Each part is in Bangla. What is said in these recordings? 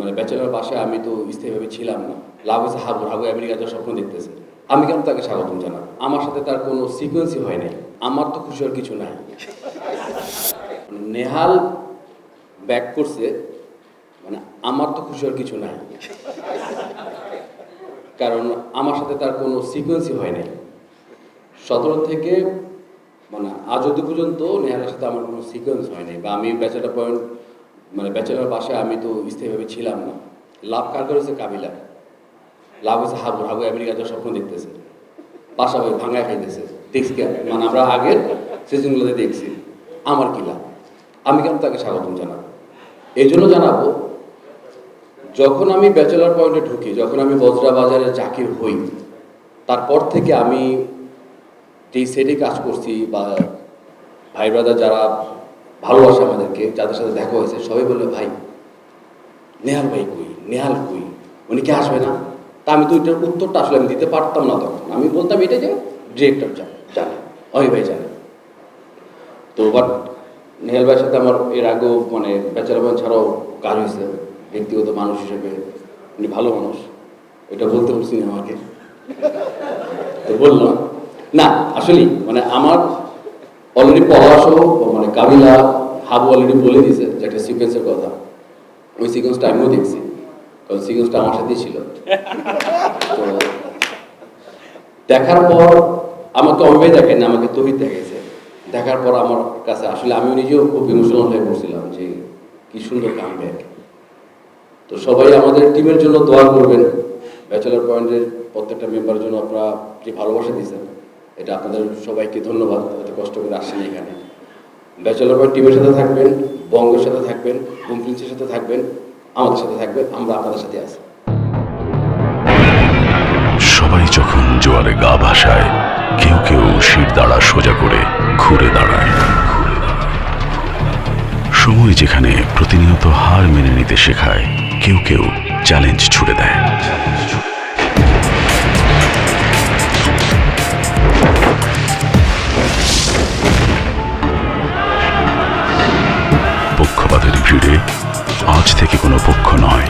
মানে ব্যাচেলার বাসায় আমি তো স্থায়ীভাবে ছিলাম না। লাভ হয়েছে হাবু হাবু আমেরিকাতে স্বপ্ন দেখতেছে। আমি কেন তাকে স্বাগতম জানাব? আমার সাথে তার কোনো সিকোয়েন্সই হয় নাই। আমার তো খুশি হওয়ার কিছু নাই। নেহাল ব্যাক করছে। মানে আমার তো খুশি হওয়ার কিছু নাই। কারণ আমার সাথে তার কোনো সিকোয়েন্সই হয় নাই। সতেরো থেকে মানে আজ অব্দি পর্যন্ত নেহালের সাথে আমার কোনো সিকোয়েন্স হয়নি বা আমি ব্যাচেলার পয়েন্ট মানে ব্যাচেলার বাসায় আমি তো স্থায়ীভাবে ছিলাম না। লাভ কার করেছে কাবিলা। লাভ হয়েছে হাবু হাবু আমেরিকাতে স্বপ্ন দেখতেছে। বাসা পাশাপাশি ভাঙায় খাইতেছে। দেখছি মানে আমরা আগের সিজনগুলোতে দেখছি। আমার কি লাভ? আমি কেন তাকে স্বাগতম জানাব? এই জন্য জানাব, যখন আমি ব্যাচেলার পয়েন্টে ঢুকি, যখন আমি বজরা বাজারে চাকরি হই, তারপর থেকে আমি যেই সেটে কাজ করছি বা ভাই ব্রাদার যারা ভালোবাসে আমাদেরকে, যাদের সাথে দেখা হয়েছে, সবাই বলল, ভাই, নেহাল ভাই কই? নেহাল কই? উনি কি আসবে না? তা আমি তো ওইটার উত্তরটা আসলে আমি দিতে পারতাম না তখন। আমি বলতাম, এটা যে ডিরেক্টর জানে অমি ভাই জানে। তো বাট নেহাল ভাইয়ের সাথে আমার এর আগেও মানে পয়েন্ট ছাড়াও কাজ হয়েছে, ব্যক্তিগত মানুষ হিসেবে। উনি ভালো মানুষ, এটা বলতে পারছি আমাকে। তো বললাম, না, আসলেই মানে আমার অলরেডি পলাশও মানে কাবিলা, হাবু অলরেডি বলে দিয়েছে যে একটা সিকোয়েন্সের কথা। ওই সিকোয়েন্সটা আমিও দেখছি, কারণ সিকোয়েন্সটা আমার সাথেই ছিল। তো দেখার পর আমাকে অমিবাই দেখেন আমাকে তহিদ দেখেছে দেখার পর আমার কাছে আসলে আমি নিজেও খুব ইমোশনাল হয়ে পড়ছিলাম যে কি সুন্দর কাম তো সবাই আমাদের টিমের জন্য দোয়া করবেন। ব্যাচেলার পয়েন্টের প্রত্যেকটা মেম্বারের জন্য আপনারা যে ভালোবাসা দিয়েছেন। এটা আপনাদের সবাইকে ধন্যবাদ, এত কষ্ট করে আসছেন এখানে। ব্যাচেলার পয়েন্ট টিমের সাথে থাকবেন, বঙ্গের সাথে থাকবেন, বুম প্রিন্সের সাথে থাকবেন, আমাদের সাথে থাকবেন, আমরা আপনাদের সাথে আছি। সবাই যখন জোয়ারে গা ভাসায়, কেউ কেউ শির দাঁড়া সোজা করে ঘুরে দাঁড়ায়। সময় যেখানে প্রতিনিয়ত হার মেনে নিতে শেখায়, কেউ কেউ চ্যালেঞ্জ ছুড়ে দেয়। ভিড়ে আজ থেকে কোনো পক্ষ নয়।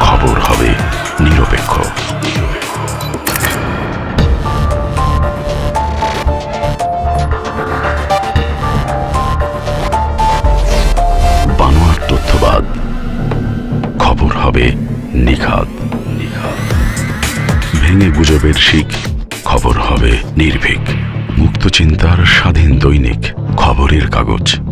খবর হবে নিরপেক্ষ। বানোয়ার তথ্যবাদ। খবর হবে নিখাত ভেঙে গুজবের শিখ, খবর হবে নির্ভীক। মুক্ত চিন্তার স্বাধীন দৈনিক, খবরের কাগজ।